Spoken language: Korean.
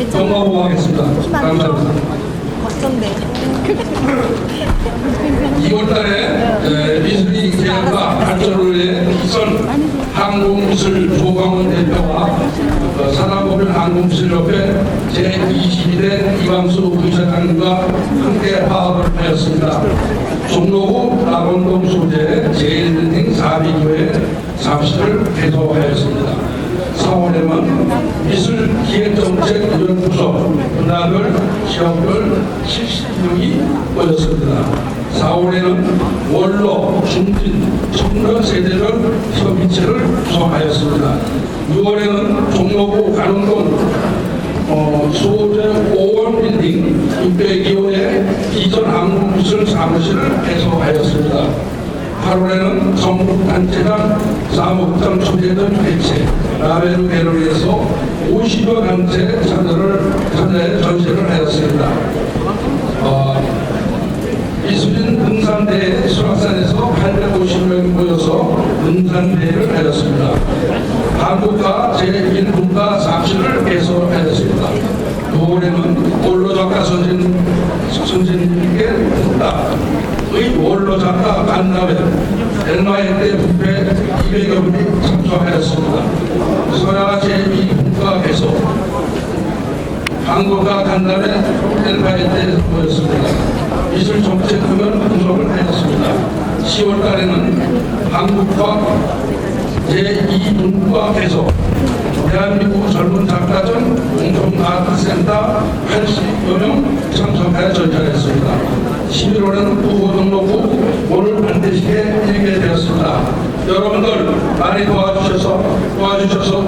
영광으로 하겠습니다. 감사합니다. 어쩐데? 2월 달에 미술이 계약과 발전을 위해 이선 항공미술 조광훈 대표와 어, 산업법인 항공미술협회 제22대 이광수 부사장님과 함께 파업을 하였습니다. 종로구 낙원동 소재 제1빌딩 4비교에 사무실을 개소하였습니다. 4월에는 미술기획 정책연구소 분야별 시험별 70명이 모였습니다. 4월에는 원로, 중진, 청년 세대별 협의체를 구성하였습니다. 6월에는 종로구 가릉동 어, 소재 5원 빌딩 602호에 이전 항공미술 사무실을 개소하였습니다. 8월에는 전국 단체장 사무국장 초대된 회체 라벨 배럴에서 50여 단체 자녀를 자녀의 전시를 하였습니다. 어, 이수진 등산대회 수락산에서 850명이 모여서 등산대회를 하였습니다. 한국과 제1 국가 사무실을 개설하였습니다. 9월에는 원로작가 선진, 선진님께 부탁의 원로작가 간담회 엘마의 때 부패 200여 분이 참석하였습니다. 서야 제2국가 개소 한국과 간담회 엘마의 때 모였습니다. 미술 정책 금연 분석을 하였습니다. 10월 달에는 한국과 제2문과 개소 대한민국 젊은 작가전 공동아트센터 80여 명 참석하여 전달했습니다. 11월에는 부호등록부 오늘 반드시 해드리게 되었습니다. 여러분들 많이 도와주셔서 도와주셔서